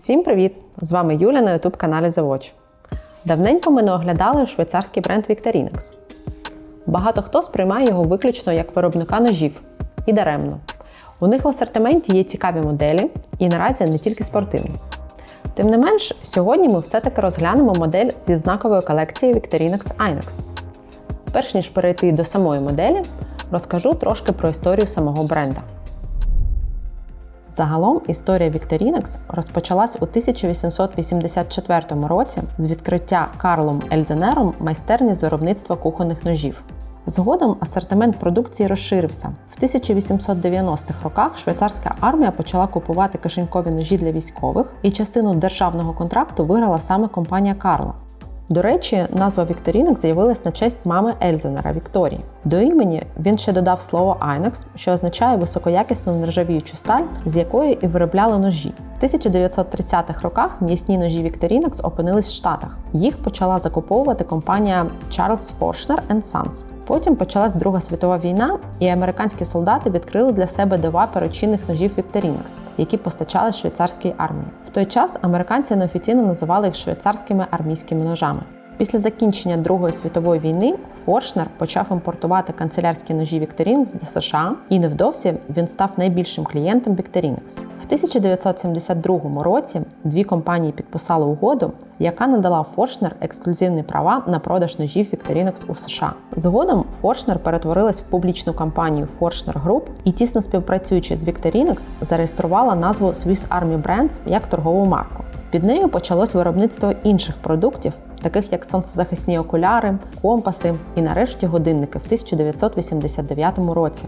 Всім привіт! З вами Юля на youtube каналі Watch. Давненько ми не оглядали швейцарський бренд Victorinox. Багато хто сприймає його виключно як виробника ножів. І даремно. У них в асортименті є цікаві моделі, і наразі не тільки спортивні. Тим не менш, сьогодні ми все-таки розглянемо модель зі знакової колекції Victorinox Inox. Перш ніж перейти до самої моделі, розкажу трошки про історію самого бренда. Загалом історія Victorinox розпочалась у 1884 році з відкриття Карлом Ельзенером майстерні з виробництва кухонних ножів. Згодом асортимент продукції розширився. В 1890-х роках швейцарська армія почала купувати кишенькові ножі для військових, і частину державного контракту виграла саме компанія Карла. До речі, назва Вікторінок з'явилась на честь мами Ельзенера Вікторії. До імені він ще додав слово Айнекс, що означає високоякісну нержавіючу сталь, з якої і виробляли ножі. В 1930-х роках м'ясні ножі Вікторінокс опинились в Штатах. Їх почала закуповувати компанія Charles Forshner Sons. Потім почалась Друга світова війна, і американські солдати відкрили для себе два перочинних ножів Victorinox, які постачали швейцарській армії. В той час американці неофіційно називали їх швейцарськими армійськими ножами. Після закінчення Другої світової війни Форшнер почав імпортувати канцелярські ножі Victorinox до США, і невдовзі він став найбільшим клієнтом Victorinox. В 1972 році дві компанії підписали угоду, яка надала Форшнер ексклюзивні права на продаж ножів Victorinox у США. Згодом Форшнер перетворилась в публічну компанію Forshner Group і тісно співпрацюючи з Victorinox, зареєструвала назву Swiss Army Brands як торгову марку. Під нею почалось виробництво інших продуктів, таких як сонцезахисні окуляри, компаси і нарешті годинники в 1989 році.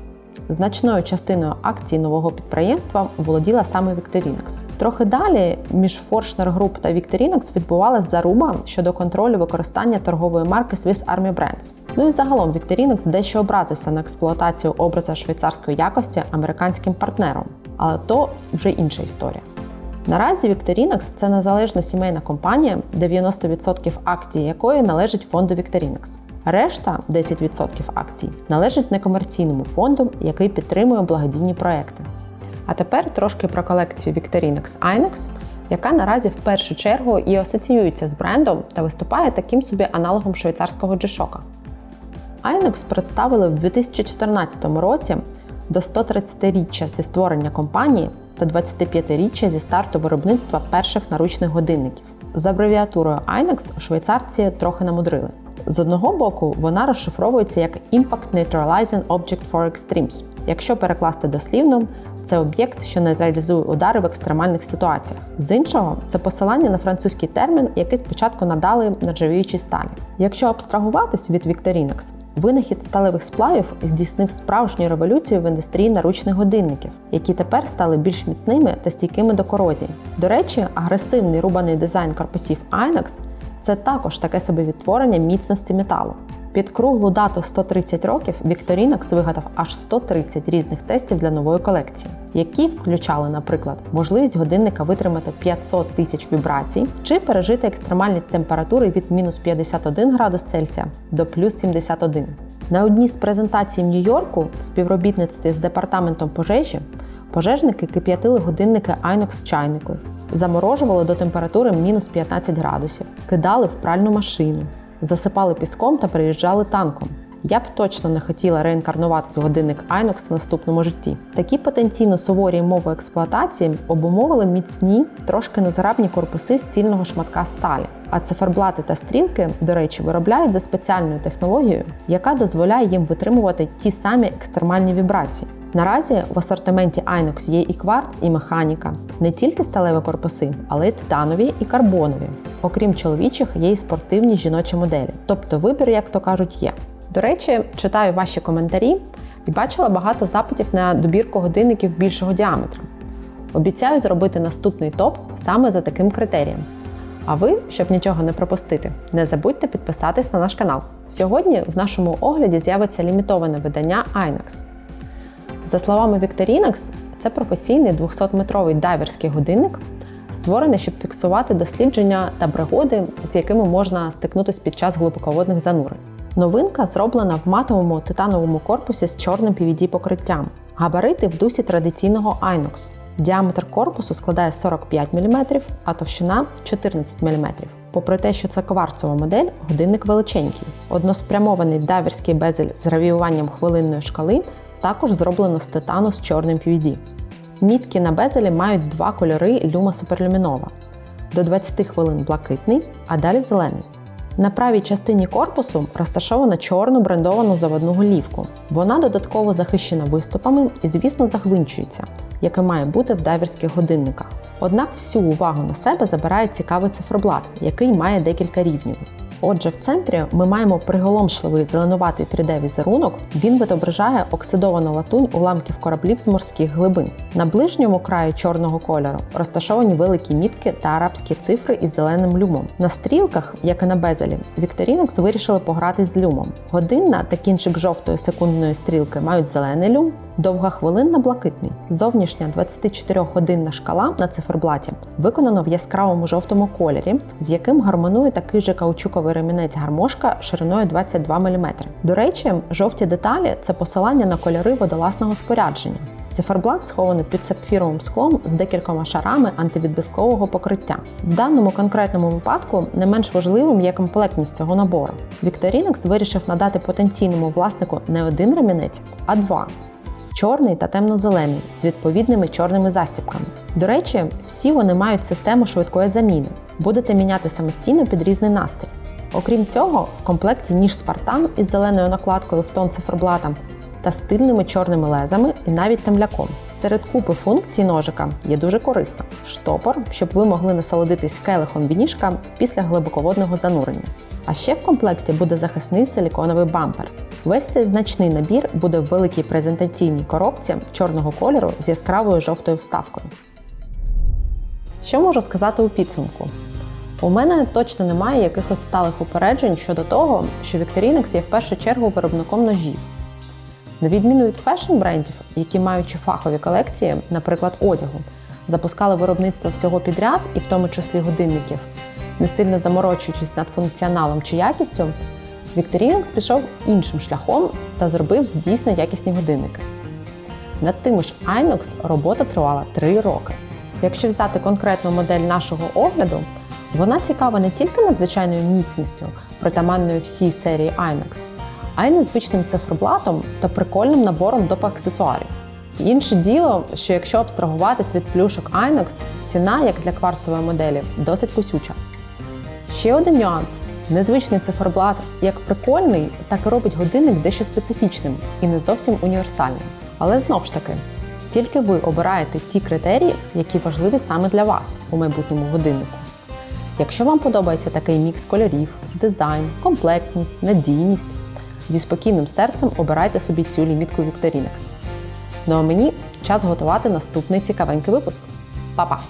Значною частиною акцій нового підприємства володіла саме Victorinox. Трохи далі між Forshner Group та Victorinox відбувалась заруба щодо контролю використання торгової марки Swiss Army Brands. Ну і загалом Victorinox дещо образився на експлуатацію образа швейцарської якості американським партнером, але то вже інша історія. Наразі Victorinox – це незалежна сімейна компанія, 90% акцій якої належить фонду Victorinox. Решта 10% акцій належить некомерційному фонду, який підтримує благодійні проекти. А тепер трошки про колекцію Victorinox Inox, яка наразі в першу чергу і асоціюється з брендом та виступає таким собі аналогом швейцарського G-Shock. Inox представили в 2014 році до 130-річчя зі створення компанії та 25-річчя зі старту виробництва перших наручних годинників. З абревіатурою INEX швейцарці трохи намудрили. З одного боку, вона розшифровується як Impact Neutralizing Object for Extremes. Якщо перекласти дослівно, це об'єкт, що нейтралізує удари в екстремальних ситуаціях. З іншого, це посилання на французький термін, який спочатку надали нержавіючій сталі. Якщо абстрагуватись від Victorinox, винахід сталевих сплавів здійснив справжню революцію в індустрії наручних годинників, які тепер стали більш міцними та стійкими до корозії. До речі, агресивний рубаний дизайн корпусів Inox – це також таке собі відтворення міцності металу. Під круглу дату 130 років Victorinox вигадав аж 130 різних тестів для нової колекції, які включали, наприклад, можливість годинника витримати 500 тисяч вібрацій чи пережити екстремальні температури від мінус 51 градус Цельсія до плюс 71. На одній з презентацій в Нью-Йорку в співробітництві з департаментом пожежі пожежники кип'ятили годинники Inox з чайнику, заморожували до температури мінус 15 градусів, кидали в пральну машину засипали піском та приїжджали танком. Я б точно не хотіла реінкарнувати з годинник Inox в наступному житті. Такі потенційно суворі умови експлуатації обумовили міцні, трошки незграбні корпуси з цільного шматка сталі. А циферблати та стрілки, до речі, виробляють за спеціальною технологією, яка дозволяє їм витримувати ті самі екстремальні вібрації. Наразі в асортименті Inox є і кварц, і механіка, не тільки сталеві корпуси, але й титанові і карбонові. Окрім чоловічих, є і спортивні жіночі моделі. Тобто вибір, як то кажуть, є. До речі, читаю ваші коментарі і бачила багато запитів на добірку годинників більшого діаметра. Обіцяю зробити наступний топ саме за таким критерієм. А ви, щоб нічого не пропустити, не забудьте підписатись на наш канал. Сьогодні в нашому огляді з'явиться лімітоване видання INOX. За словами Victorinox, це професійний 200-метровий дайверський годинник, створений, щоб фіксувати дослідження та пригоди, з якими можна стикнутися під час глибоководних занурень. Новинка зроблена в матовому титановому корпусі з чорним PVD покриттям. Габарити в дусі традиційного Inox. Діаметр корпусу складає 45 мм, а товщина 14 мм. Попри те, що це кварцова модель, годинник величенький. Односпрямований дайверський безель з гравіюванням хвилинної шкали також зроблено з титану з чорним PVD. Мітки на безелі мають два кольори люма суперлюмінова. До 20 хвилин блакитний, а далі зелений. На правій частині корпусу розташовано чорну брендовану заводну голівку. Вона додатково захищена виступами і, звісно, загвинчується, як і має бути в дайверських годинниках. Однак всю увагу на себе забирає цікавий циферблат, який має декілька рівнів. Отже, в центрі ми маємо приголомшливий зеленуватий 3D-візерунок. Він відображає оксидовану латунь уламків кораблів з морських глибин. На ближньому краї чорного кольору розташовані великі мітки та арабські цифри із зеленим люмом. На стрілках, як і на безелі, Victorinox вирішили погратись з люмом. Годинна та кінчик жовтої секундної стрілки мають зелений люм, довга хвилинна блакитний. Зовнішня 24-годинна шкала на циферблаті виконана в яскравому жовтому кольорі, з яким гармонує такий же каучуковий ремінець гармошка шириною 22 мм. До речі, жовті деталі це посилання на кольори водолазного спорядження. Циферблат схований під сапфіровим склом з декількома шарами антивідбискового покриття. В даному конкретному випадку не менш важливим є комплектність цього набору. Victorinox вирішив надати потенційному власнику не один ремінець, а два. Чорний та темно-зелений з відповідними чорними застібками. До речі, всі вони мають систему швидкої заміни. Будете міняти самостійно під різний настрій. Окрім цього, в комплекті ніж Спартан із зеленою накладкою в тон циферблата та стильними чорними лезами і навіть темляком. Серед купи функцій ножика є дуже корисна штопор, щоб ви могли насолодитись келихом вінішка після глибоководного занурення. А ще в комплекті буде захисний силіконовий бампер. Весь цей значний набір буде в великій презентаційній коробці чорного кольору з яскравою жовтою вставкою. Що можу сказати у підсумку? У мене точно немає якихось сталих упереджень щодо того, що Victorinox є в першу чергу виробником ножів. На відміну від фешн-брендів, які маючи фахові колекції, наприклад, одягу, запускали виробництво всього підряд, і в тому числі годинників, не сильно заморочуючись над функціоналом чи якістю, Victorinox пішов іншим шляхом та зробив дійсно якісні годинники. Над тими ж Inox робота тривала 3 роки. Якщо взяти конкретну модель нашого огляду, вона цікава не тільки надзвичайною міцністю, притаманною всій серії Inox, а й незвичним циферблатом та прикольним набором доп. аксесуарів. Інше діло, що якщо абстрагуватись від плюшок Inox, ціна, як для кварцевої моделі, досить кусюча. Ще один нюанс: незвичний циферблат як прикольний, так і робить годинник дещо специфічним і не зовсім універсальним. Але знов ж таки, тільки ви обираєте ті критерії, які важливі саме для вас у майбутньому годиннику. Якщо вам подобається такий мікс кольорів, дизайн, комплектність, надійність, зі спокійним серцем обирайте собі цю лімітку Вікторінекс. Ну а мені час готувати наступний цікавенький випуск. Па-па!